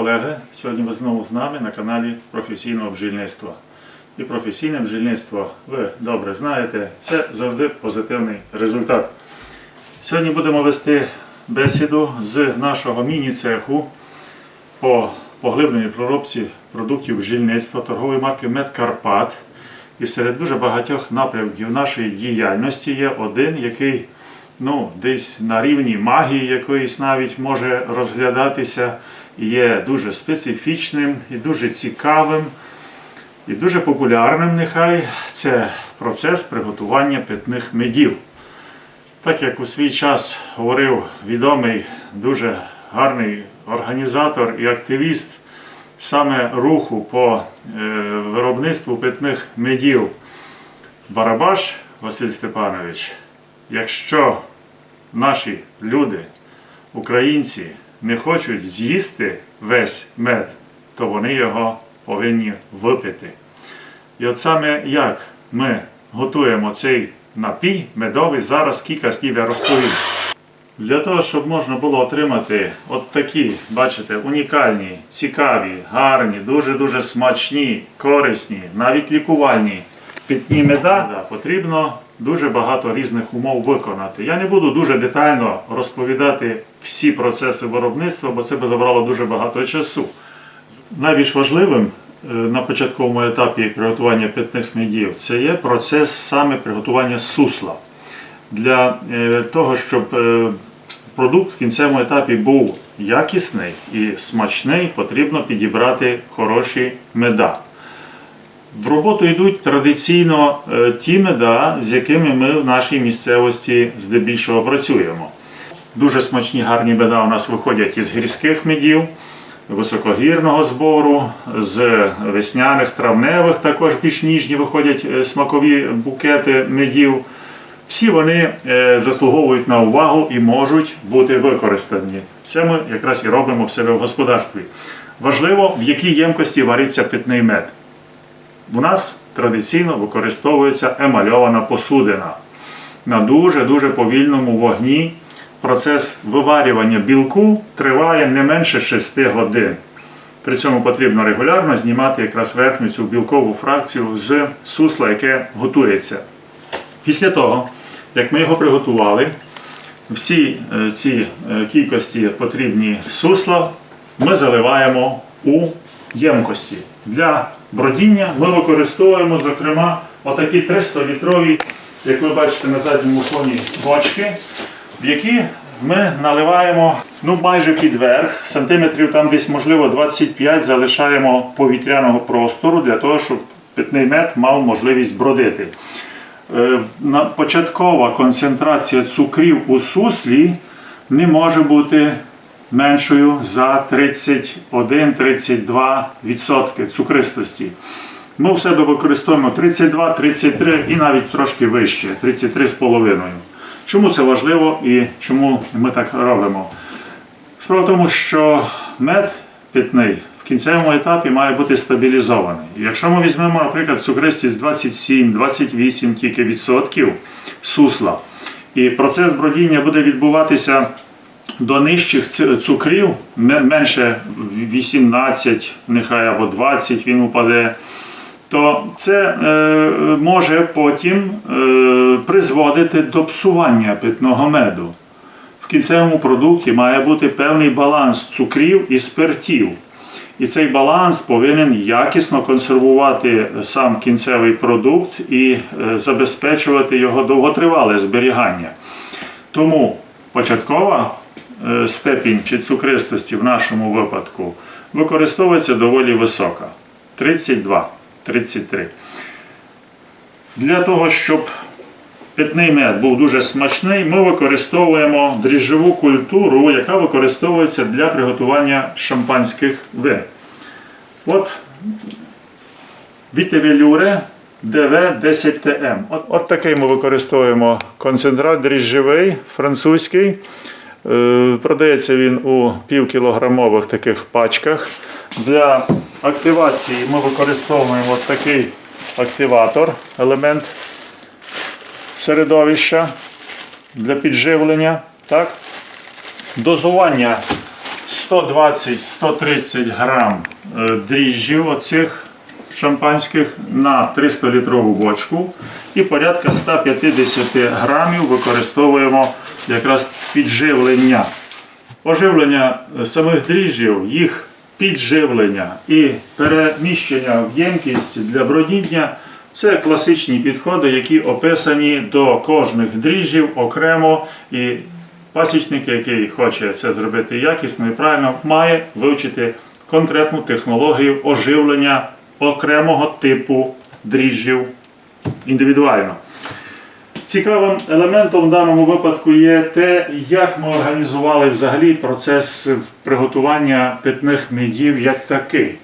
колеги! Сьогодні ви знову з нами на каналі професійного бджільництва. І професійне бджільництво, ви добре знаєте, це завжди позитивний результат. Сьогодні будемо вести бесіду з нашого міні-цеху по поглибленій проробці продуктів бджільництва торгової марки Медкарпат. І серед дуже багатьох напрямків нашої діяльності є один, який ну, десь на рівні магії якоїсь навіть може розглядатися, є дуже специфічним і дуже цікавим, і дуже популярним нехай це процес приготування питних медів. Так як у свій час говорив відомий дуже гарний організатор і активіст саме руху по е, виробництву питних медів Барабаш Василь Степанович, якщо наші люди, українці, не хочуть з'їсти весь мед, то вони його повинні випити. І от саме як ми готуємо цей напій медовий, зараз кілька слів я розповім. Для того, щоб можна було отримати от такі, бачите, унікальні, цікаві, гарні, дуже-дуже смачні, корисні, навіть лікувальні питні меда, потрібно дуже багато різних умов виконати. Я не буду дуже детально розповідати всі процеси виробництва, бо це би забрало дуже багато часу. Найбільш важливим е, на початковому етапі приготування питних медів це є процес саме приготування сусла. Для е, того, щоб е, продукт в кінцевому етапі був якісний і смачний, потрібно підібрати хороші меда. В роботу йдуть традиційно е, ті меда, з якими ми в нашій місцевості здебільшого працюємо. Дуже смачні гарні меда у нас виходять із гірських медів, високогірного збору, з весняних травневих також більш ніжні виходять е, смакові букети медів. Всі вони е, заслуговують на увагу і можуть бути використані. Це ми якраз і робимо в себе в господарстві. Важливо, в якій ємкості вариться питний мед. У нас традиційно використовується емальована посудина. На дуже-дуже повільному вогні процес виварювання білку триває не менше 6 годин. При цьому потрібно регулярно знімати якраз верхню цю білкову фракцію з сусла, яке готується. Після того, як ми його приготували, всі е, ці е, кількості потрібні сусла ми заливаємо у ємкості. Для бродіння ми використовуємо, зокрема, отакі 300-літрові, як ви бачите на задньому фоні, бочки, в які ми наливаємо ну, майже під верх, сантиметрів там десь, можливо, 25 залишаємо повітряного простору для того, щоб питний мед мав можливість бродити. Е, Початкова концентрація цукрів у суслі не може бути меншою за 31-32% цукристості. Ми в себе використовуємо 32, 33 і навіть трошки вище 33,5. Чому це важливо і чому ми так робимо? Справа в тому, що мед питний в кінцевому етапі має бути стабілізований. Якщо ми візьмемо, наприклад, цукристість 27-28 тільки відсотків сусла, і процес бродіння буде відбуватися до нижчих цукрів, менше 18, нехай або 20 він упаде, то це е, може потім е, призводити до псування питного меду. В кінцевому продукті має бути певний баланс цукрів і спиртів. І цей баланс повинен якісно консервувати сам кінцевий продукт і е, забезпечувати його довготривале зберігання. Тому початкова степінь чи цукристості в нашому випадку використовується доволі висока 32-33. Для того, щоб питний мед був дуже смачний, ми використовуємо дріжджову культуру, яка використовується для приготування шампанських вин. От Вітевелюре ДВ10ТМ. От, от такий ми використовуємо концентрат дріжджовий, французький. Е, Продається він у півкілограмових таких пачках. Для активації ми використовуємо такий активатор, елемент середовища для підживлення. Так? Дозування 120-130 грам е, дріжджів оцих шампанських на 300 літрову бочку і порядка 150 грамів використовуємо якраз підживлення. Оживлення е, самих дріжджів, їх підживлення і переміщення в ємкість для бродіння це класичні підходи, які описані до кожних дріжджів окремо. І пасічник, який хоче це зробити якісно і правильно, має вивчити конкретну технологію оживлення окремого типу дріжджів індивідуально. Цікавим елементом в даному випадку є те, як ми організували взагалі процес приготування питних медів як такий.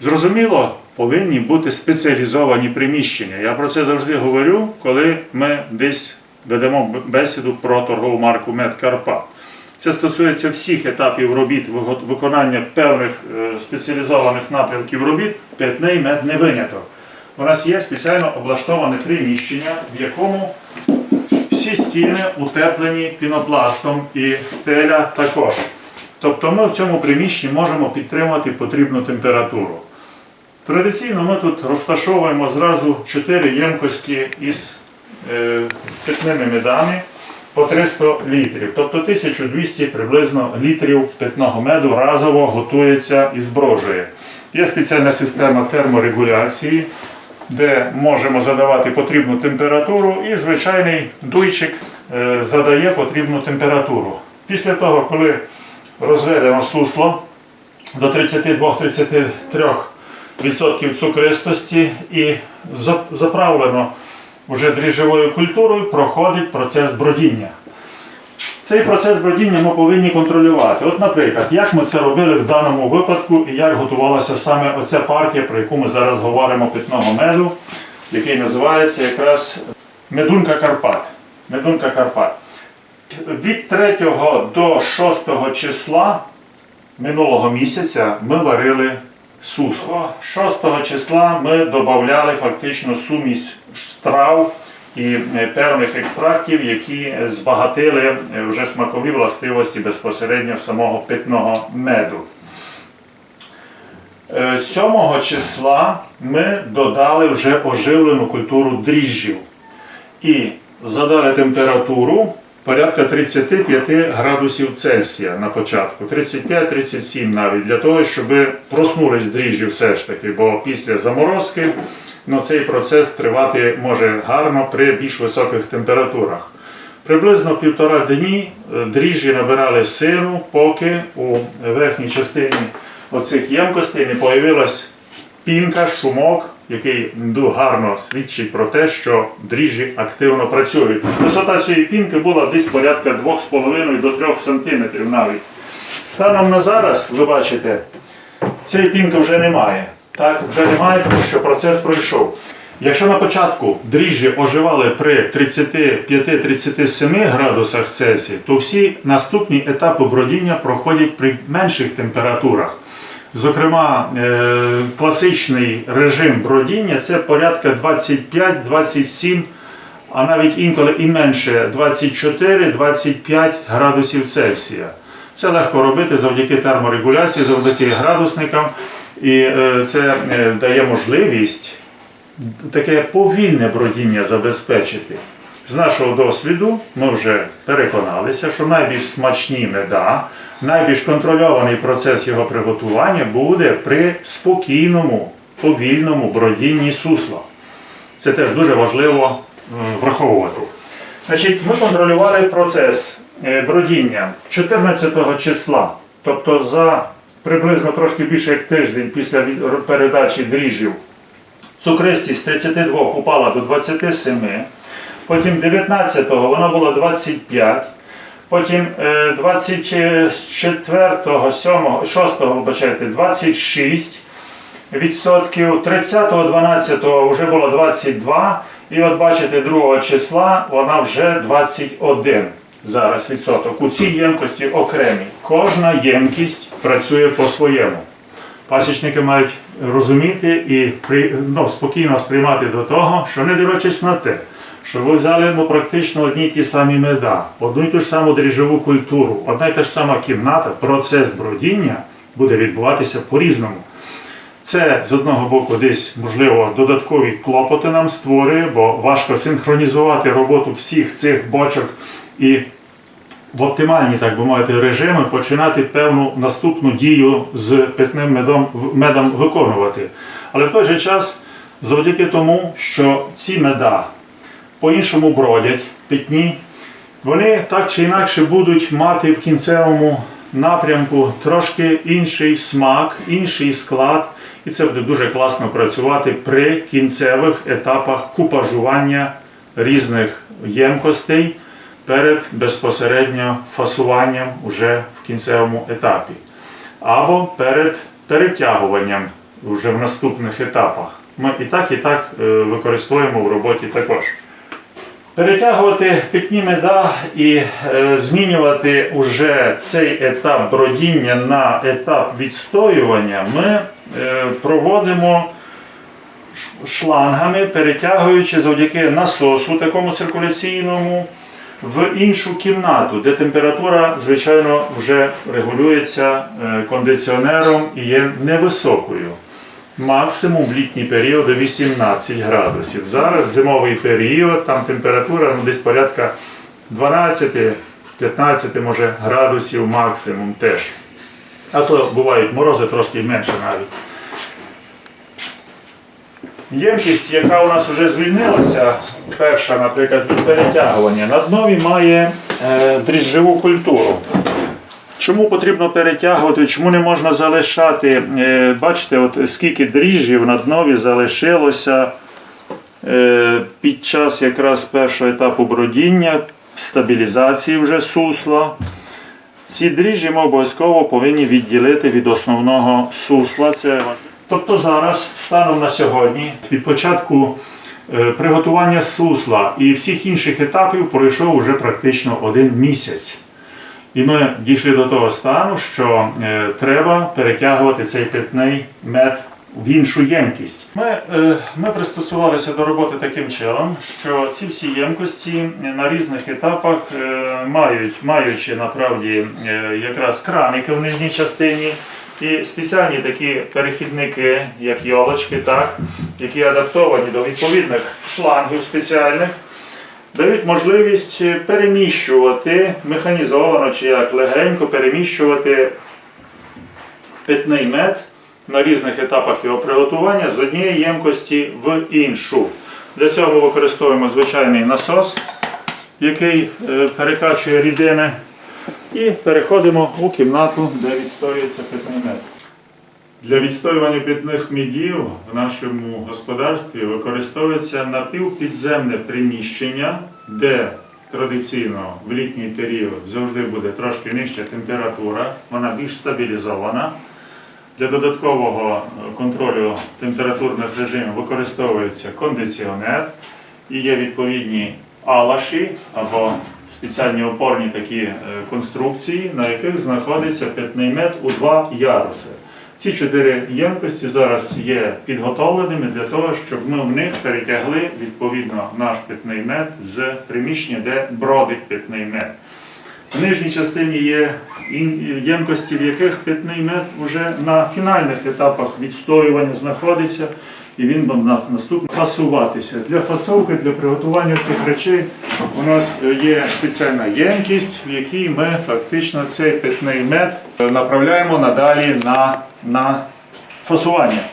Зрозуміло, повинні бути спеціалізовані приміщення. Я про це завжди говорю, коли ми десь ведемо бесіду про торгову марку Мед Карпат. Це стосується всіх етапів робіт виконання певних е, спеціалізованих напрямків робіт. Питний мед не виняток. У нас є спеціально облаштоване приміщення, в якому всі стіни утеплені пінопластом і стеля також. Тобто ми в цьому приміщенні можемо підтримувати потрібну температуру. Традиційно ми тут розташовуємо зразу 4 ємкості із е, питними медами по 300 літрів. Тобто 1200 приблизно літрів питного меду разово готується і зброжує. Є спеціальна система терморегуляції, де можемо задавати потрібну температуру, і звичайний дуйчик е, задає потрібну температуру. Після того, коли розведено сусло до 32-33% цукристості і заправлено вже дріжджовою культурою, проходить процес бродіння. Цей процес бродіння ми повинні контролювати. От, наприклад, як ми це робили в даному випадку і як готувалася саме оця партія, про яку ми зараз говоримо питного меду, який називається якраз Медунка Карпат. Медунка Карпат. Від 3 до 6 числа минулого місяця ми варили сусло. 6 числа ми додавали фактично сумість страв і е, певних екстрактів, які збагатили е, вже смакові властивості безпосередньо самого питного меду. Е, 7 числа ми додали вже оживлену культуру дріжджів і задали температуру порядка 35 градусів Цельсія на початку, 35-37 навіть, для того, щоб проснулись дріжджі все ж таки, бо після заморозки ну, цей процес тривати може гарно при більш високих температурах. Приблизно півтора дні е, дріжджі набирали силу, поки у верхній частині оцих ємкостей не появилась пінка, шумок, який дуже гарно свідчить про те, що дріжджі активно працюють. Висота цієї пінки була десь порядка 2,5 до 3 см навіть. Станом на зараз, ви бачите, цієї пінки вже немає. Так, вже немає, тому що процес пройшов. Якщо на початку дріжджі оживали при 35-37 градусах Цельсія, то всі наступні етапи бродіння проходять при менших температурах. Зокрема, е, класичний режим бродіння це порядка 25-27, а навіть інколи і менше 24-25 градусів Цельсія. Це легко робити завдяки терморегуляції, завдяки градусникам, і е, це е, дає можливість таке повільне бродіння забезпечити. З нашого досвіду ми вже переконалися, що найбільш смачні меда, найбільш контрольований процес його приготування буде при спокійному, повільному бродінні сусла. Це теж дуже важливо е, враховувати. Значить, ми контролювали процес е, бродіння 14 числа, тобто за приблизно трошки більше як тиждень після передачі дріжджів Цукристість з 32 упала до 27, потім 19-го вона була 25, потім е, 24-го, 7-го, 6-го, вибачайте, 26 відсотків, 30-го, 12-го вже було 22, і от бачите, 2 числа вона вже 21 зараз відсоток. У цій ємкості окремі. Кожна ємкість працює по-своєму. Пасічники мають розуміти і ну, спокійно сприймати до того, що не дивлячись на те, Щоб ви взяли ну, практично одні й ті самі меда, одну й ту ж саму дріжджову культуру, одна й та ж сама кімната, процес бродіння буде відбуватися по-різному. Це з одного боку десь, можливо, додаткові клопоти нам створює, бо важко синхронізувати роботу всіх цих бочок і в оптимальні, так би мовити, режими починати певну наступну дію з питним медом, медом виконувати. Але в той же час, завдяки тому, що ці меда по-іншому бродять, питні, вони так чи інакше будуть мати в кінцевому напрямку трошки інший смак, інший склад, і це буде дуже класно працювати при кінцевих етапах купажування різних ємкостей перед безпосередньо фасуванням уже в кінцевому етапі, або перед перетягуванням вже в наступних етапах. Ми і так, і так е, використовуємо в роботі також. Перетягувати питні меда і е, змінювати уже цей етап бродіння на етап відстоювання ми е, проводимо шлангами, перетягуючи завдяки насосу такому циркуляційному в іншу кімнату, де температура, звичайно, вже регулюється е, кондиціонером і є невисокою. Максимум в літній період 18 градусів. Зараз зимовий період, там температура ну, десь порядка 12-15 може градусів максимум теж. А то бувають морози трошки менше навіть. Ємкість, яка у нас вже звільнилася, перша, наприклад, від перетягування, на днові має е, дріжджову культуру. Чому потрібно перетягувати, чому не можна залишати? Е, Бачите, от скільки дріжджів на днові залишилося е, під час якраз першого етапу бродіння, стабілізації вже сусла. Ці дріжджі ми обов'язково повинні відділити від основного сусла. Це. Тобто зараз, станом на сьогодні, від початку е, приготування сусла і всіх інших етапів пройшов вже практично один місяць. І ми дійшли до того стану, що е, треба перетягувати цей питний мед в іншу ємкість. Ми, е, ми пристосувалися до роботи таким чином, що ці всі ємкості на різних етапах е, мають, маючи направді е, якраз краники в нижній частині. І спеціальні такі перехідники, як йолочки, так, які адаптовані до відповідних шлангів спеціальних, дають можливість переміщувати механізовано чи як легенько переміщувати питний мед на різних етапах його приготування з однієї ємкості в іншу. Для цього використовуємо звичайний насос, який е, перекачує рідини, і переходимо у кімнату, де відстоюється питний мед. Для відстоювання питних медів в нашому господарстві використовується напівпідземне приміщення, де традиційно в літній період завжди буде трошки нижча температура, вона більш стабілізована. Для додаткового контролю температурних режимів використовується кондиціонер і є відповідні алаші або спеціальні опорні такі е, конструкції, на яких знаходиться питний мед у два яруси. Ці чотири ємкості зараз є підготовленими для того, щоб ми в них перетягли відповідно наш питний мед з приміщення, де бродить питний мед. В нижній частині є ємкості, в яких питний мед вже на фінальних етапах відстоювання знаходиться, і він буде наступно фасуватися. Для фасовки, для приготування цих речей у нас е, є спеціальна ємкість, в якій ми фактично цей питний мед е, направляємо надалі на, на фасування.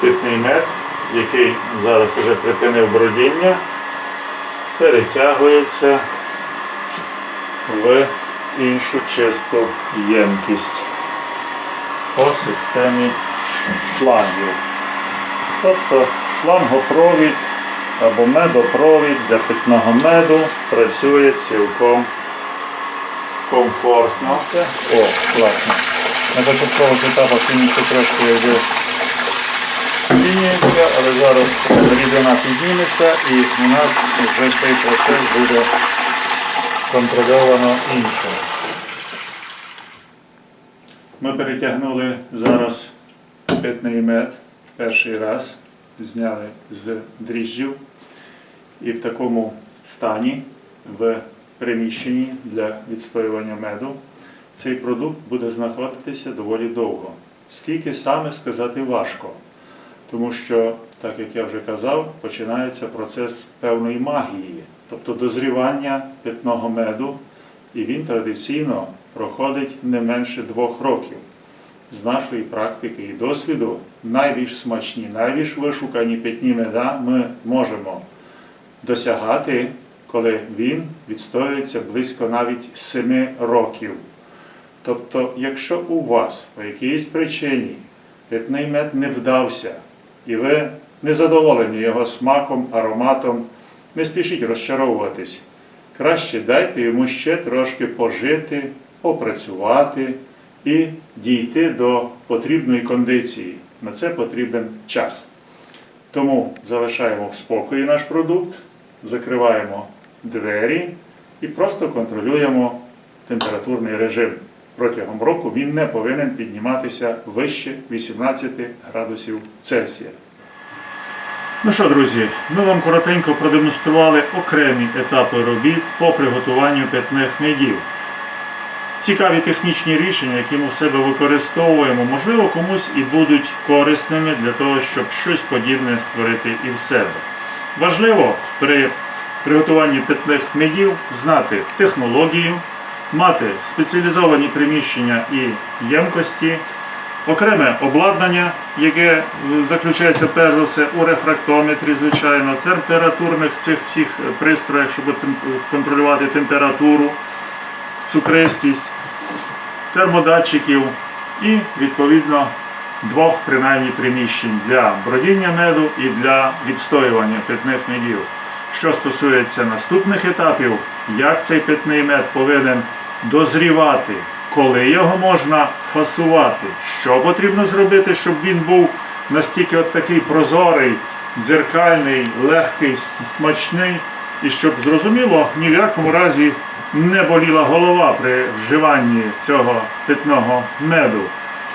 Питний мед, який зараз вже припинив бродіння, перетягується в іншу чисту ємкість по системі шлангів. Тобто шлангопровід або медопровід для питного меду працює цілком комфортно. Це, о, класно. На початкових етапах він ще трошки якби змінюється, але зараз рідина підніметься і у нас вже цей процес буде контрольовано інше. Ми перетягнули зараз питний мед перший раз, зняли з дріжджів і в такому стані в приміщенні для відстоювання меду, цей продукт буде знаходитися доволі довго. Скільки саме сказати важко, тому що, так як я вже казав, починається процес певної магії, тобто дозрівання питного меду, і він традиційно проходить не менше двох років. З нашої практики і досвіду найбільш смачні, найбільш вишукані питні меда ми можемо досягати, коли він відстоюється близько навіть 7 років. Тобто, якщо у вас по якійсь причині питний мед не вдався, і ви не задоволені його смаком, ароматом, не спішіть розчаровуватись. Краще дайте йому ще трошки пожити, попрацювати і дійти до потрібної кондиції. На це потрібен час. Тому залишаємо в спокої наш продукт, закриваємо двері і просто контролюємо температурний режим. Протягом року він не повинен підніматися вище 18 градусів Цельсія. Ну що, друзі, ми вам коротенько продемонстрували окремі етапи робіт по приготуванню питних медів. Цікаві технічні рішення, які ми в себе використовуємо, можливо, комусь і будуть корисними для того, щоб щось подібне створити і в себе. Важливо при приготуванні питних медів знати технологію, мати спеціалізовані приміщення і ємкості, окреме обладнання, яке е, заключається перш за все у рефрактометрі, звичайно, температурних цих всіх е, пристроях, щоб контролювати температуру цукристість, термодатчиків і відповідно двох принаймні приміщень для бродіння меду і для відстоювання питних медів. Що стосується наступних етапів, як цей питний мед повинен дозрівати, коли його можна фасувати, що потрібно зробити, щоб він був настільки от такий прозорий, дзеркальний, легкий, смачний, і щоб зрозуміло, ні в якому разі не боліла голова при вживанні цього питного меду.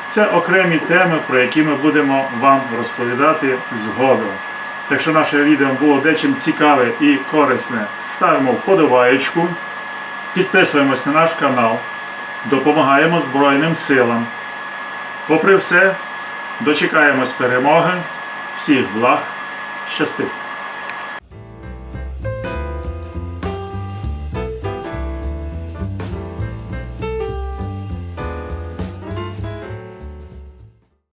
Це окремі теми, про які ми будемо вам розповідати згодом. Якщо наше відео було дечим цікаве і корисне, ставимо вподобаєчку, підписуємось на наш канал, допомагаємо Збройним силам. Попри все, дочекаємось перемоги. Всіх благ, щасти!